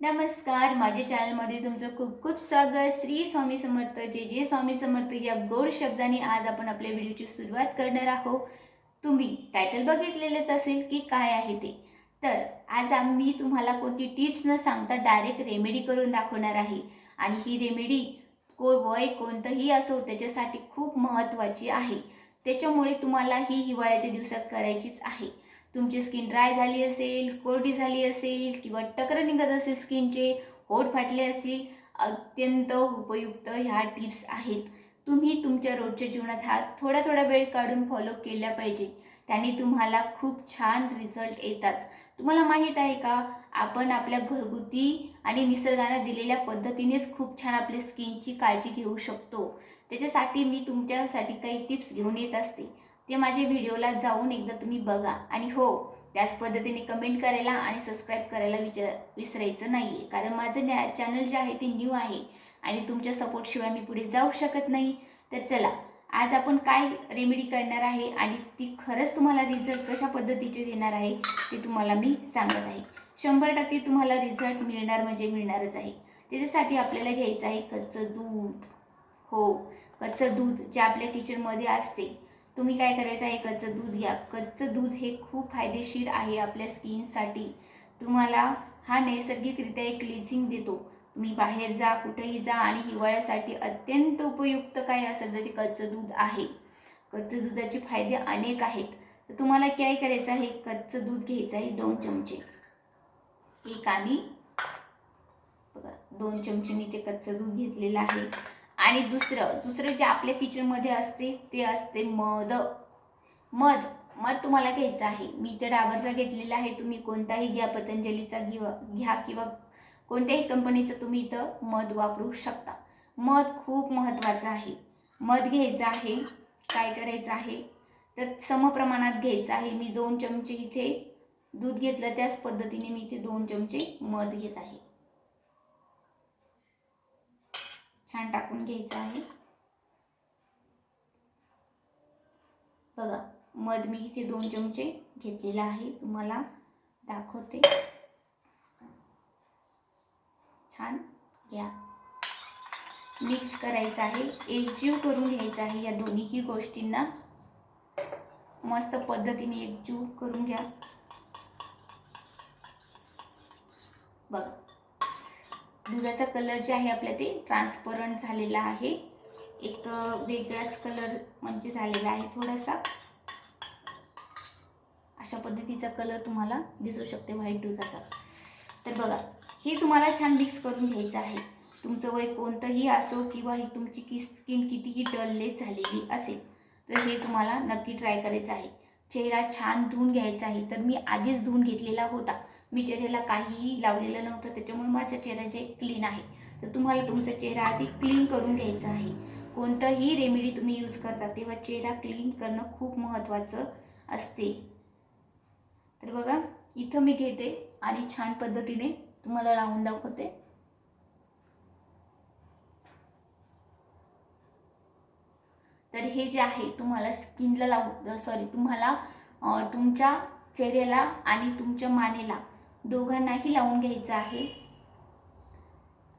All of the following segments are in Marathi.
नमस्कार माझ्या चॅनलमध्ये तुमचं खूप खूप स्वागत. श्री स्वामी समर्थ जे जे स्वामी समर्थ या गोड शब्दाने आज आपण आपल्या व्हिडिओची सुरुवात करणार आहोत. तुम्ही टायटल बघितलेलेच असेल की काय आहे ते. तर आज आम्ही तुम्हाला कोणती टिप्स न सांगता डायरेक्ट रेमेडी करून दाखवणार आहे. आणि ही रेमेडी को वय कोणतंही असो त्याच्यासाठी खूप महत्त्वाची आहे. त्याच्यामुळे तुम्हाला ही हिवाळ्याच्या दिवसात करायचीच आहे. तुमची स्किन ड्राय झाली असेल कोरडी झाली असेल किंवा टकर निघत असेल स्किनचे होठ फाटले असतील अत्यंत उपयुक्त ह्या टिप्स आहेत. तुम्ही तुमच्या रोजच्या जीवनात हा थोडा थोडा वेळ काढून फॉलो केल्या पाहिजे. त्याने तुम्हाला खूप छान रिझल्ट येतात. तुम्हाला माहीत आहे का? आपण आपल्या घरगुती आणि निसर्गानं दिलेल्या पद्धतीनेच खूप छान आपल्या स्किनची काळजी घेऊ शकतो. त्याच्यासाठी मी तुमच्यासाठी काही टिप्स घेऊन येत असते. ते माझ्या व्हिडिओला जाऊन एकदा तुम्ही बघा. आणि हो त्याच पद्धतीने कमेंट करायला आणि सबस्क्राईब करायला विचार विसरायचं नाही आहे कारण माझं नॅ चॅनल जे आहे ते न्यू आहे. आणि तुमच्या सपोर्टशिवाय मी पुढे जाऊ शकत नाही. तर चला आज आपण काय रेमेडी करणार आहे? आणि ती खरंच तुम्हाला रिझल्ट कशा पद्धतीचे देणार आहे? ते तुम्हाला मी सांगत आहे. शंभर टक्के तुम्हाला रिझल्ट मिळणार म्हणजे मिळणारच आहे. त्याच्यासाठी आपल्याला घ्यायचं आहे कच्चं दूध. हो कच्चं दूध जे आपल्या किचनमध्ये असते. तुम्ही काय करायचं? आहे कच्चं दूध घ्या. कच्चं दूध हे खूप फायदेशीर आहे आपल्या स्किनसाठी. तुम्हाला हा नैसर्गिकरित्या एक क्लिझिंग देतो. तुम्ही बाहेर जा कुठेही जा आणि हिवाळ्यासाठी अत्यंत उपयुक्त काय असेल तर ते कच्चं दूध आहे. कच्चं दुधाचे फायदे अनेक आहेत. तर तुम्हाला काय करायचं आहे? कच्चं दूध घ्यायचं आहे दोन चमचे. एक आणि बघा दोन चमचे मी ते कच्चं दूध घेतलेलं आहे. आणि दुसरं दुसरं जे आपल्या किचनमध्ये असते ते असते मध. मध मध तुम्हाला घ्यायचं आहे. मी इथे डाबरचा घेतलेला आहे. तुम्ही कोणताही घ्या पतंजलीचा घ्या घ्या किंवा कोणत्याही कंपनीचं तुम्ही इथं मध वापरू शकता. मध खूप महत्त्वाचं आहे. मध घ्यायचं आहे. काय करायचं आहे? तर समप्रमाणात घ्यायचं आहे. मी दोन चमचे इथे दूध घेतलं. त्याच पद्धतीने मी इथे दोन चमचे मध घेत आहे. छान टाकून घ्यायचं आहे. बघा मध मी इथे दोन चमचे घेतलेला आहे. तुम्हाला दाखवते. छान घ्या मिक्स करायचं आहे. एकजीव करून घ्यायचं आहे या दोन्हीही गोष्टींना. मस्त पद्धतीने एकजीव करून घ्या बघा दुधाचा कलर जे आहे आपल्या ते ट्रान्सपरंट झालेला आहे. एक वेगळाच कलर म्हणजे झालेला आहे थोडासा. अशा पद्धतीचा कलर तुम्हाला दिसू शकते व्हाईट दुधाचा. तर बघा हे तुम्हाला छान मिक्स करून घ्यायचं आहे. तुमचं वय कोणतंही असो किंवा ही तुमची की स्किन कितीही डललेस झालेली असेल तर हे तुम्हाला नक्की ट्राय करायचं आहे. चेहरा छान धुवून घ्यायचा आहे. तर मी आधीच धुवून घेतलेला होता. मी चेहऱ्याला काहीही लावलेलं नव्हतं त्याच्यामुळे माझा चेहरा जे क्लीन आहे तर तुम्हाला तुमचा चेहरा आधी क्लीन करून घ्यायचा आहे. कोणतंही रेमेडी तुम्ही यूज करता तेव्हा चेहरा क्लीन करणं खूप महत्त्वाचं असते. तर बघा इथं मी घेते आणि छान पद्धतीने तुम्हाला लावून दाखवते. तर हे जे आहे तुम्हाला स्किनला लावू सॉरी तुम्हाला तुमच्या चेहऱ्याला आणि तुमच्या मानेला दोघांनाही लावून घ्यायचं आहे.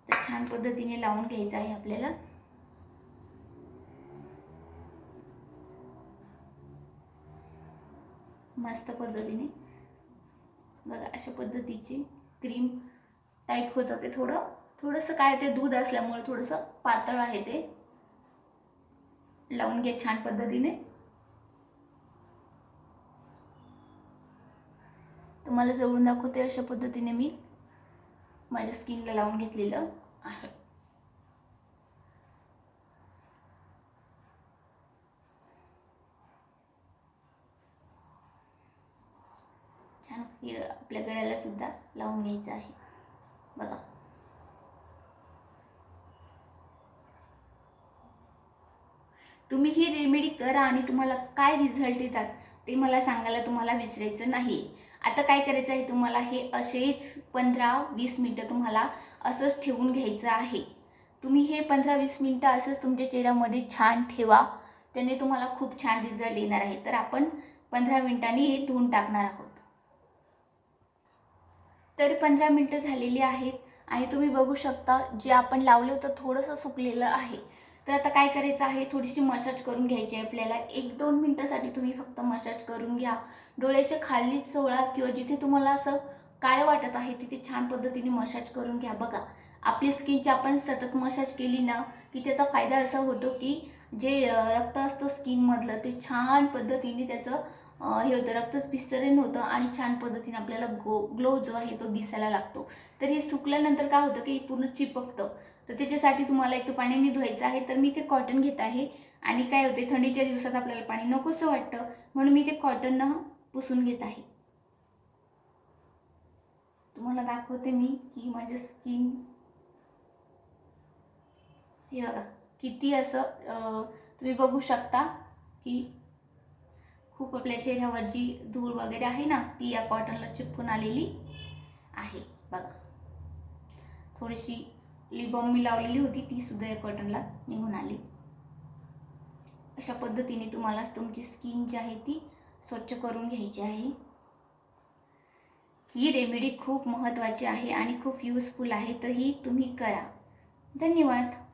तर छान पद्धतीने लावून घ्यायचं आहे आपल्याला. मस्त पद्धतीने. बघा अशा पद्धतीची क्रीम टाईप होतं ते थोडं. थोडंसं काय ते दूध असल्यामुळे थोडंसं पातळ आहे ते. लावून घ्या छान पद्धतीने. तुम्हाला जवळून दाखवते अशा पद्धतीने मी माझ्या स्किनला लावून घेतलेलं आहे. छान हे आपल्या गळ्याला सुद्धा लावून घ्यायचं आहे. बघा. तुम्ही ही रेमेडी करा आणि तुम्हाला काय रिझल्ट येतात ते मला सांगायला तुम्हाला विसरायचं नाही आता काय करायचं आहे तुम्हाला? हे असेच पंधरा वीस मिनटं तुम्हाला असंच ठेवून घ्यायचं आहे. तुम्ही हे पंधरा वीस मिनटं असंच तुमच्या चेहऱ्यामध्ये छान ठेवा. त्याने तुम्हाला खूप छान रिझल्ट येणार आहे. तर आपण पंधरा मिनिटांनी हे धुवून टाकणार आहोत. तर पंधरा मिनटं झालेली आहेत आणि तुम्ही बघू शकता जे आपण लावलं होतं थोडंसं सुकलेलं आहे. तर आता काय करायचं आहे? थोडीशी मसाज करून घ्यायची आहे आपल्याला. एक दोन मिनटासाठी तुम्ही फक्त मसाज करून घ्या. डोळ्याच्या खाली चोळा किंवा जिथे तुम्हाला असं काळं वाटत आहे तिथे छान पद्धतीने मसाज करून घ्या. बघा आपली स्किनची आपण सतत मसाज केली ना की त्याचा फायदा असा होतो की जे रक्त असतं स्किनमधलं ते छान पद्धतीने त्याचं हे होतं रक्तच विस्तरण होतं आणि छान पद्धतीने आपल्याला गो ग्लो जो आहे तो दिसायला लागतो. तर हे सुकल्यानंतर काय होतं की पूर्ण चिपकतं. तर त्याच्यासाठी तुम्हाला एक तर पाण्याने धुवायचं आहे तर मी ते कॉटन घेत आहे. आणि काय होते थंडीच्या दिवसात आपल्याला पाणी नकोसं वाटतं म्हणून मी ते कॉटननं पुसून घेत आहे. तुम्हाला दाखवते मी की माझं स्किन हे बघा किती असं तुम्ही बघू शकता की खूप आपल्या चेहऱ्यावर जी धूळ वगैरे आहे ना ती या कॉटनला चिपकून आलेली आहे. बघा. थोडीशी लिबॉम मी लावलेली होती ती सुद्धा या कॉटनला निघून आली. अशा पद्धतीने तुम्हाला तुमची स्किन जी आहे ती स्वच्छ करून घ्यायची आहे. ही रेमेडी खूप महत्त्वाची आहे आणि खूप यूजफुल आहे तर ही तुम्ही करा. धन्यवाद.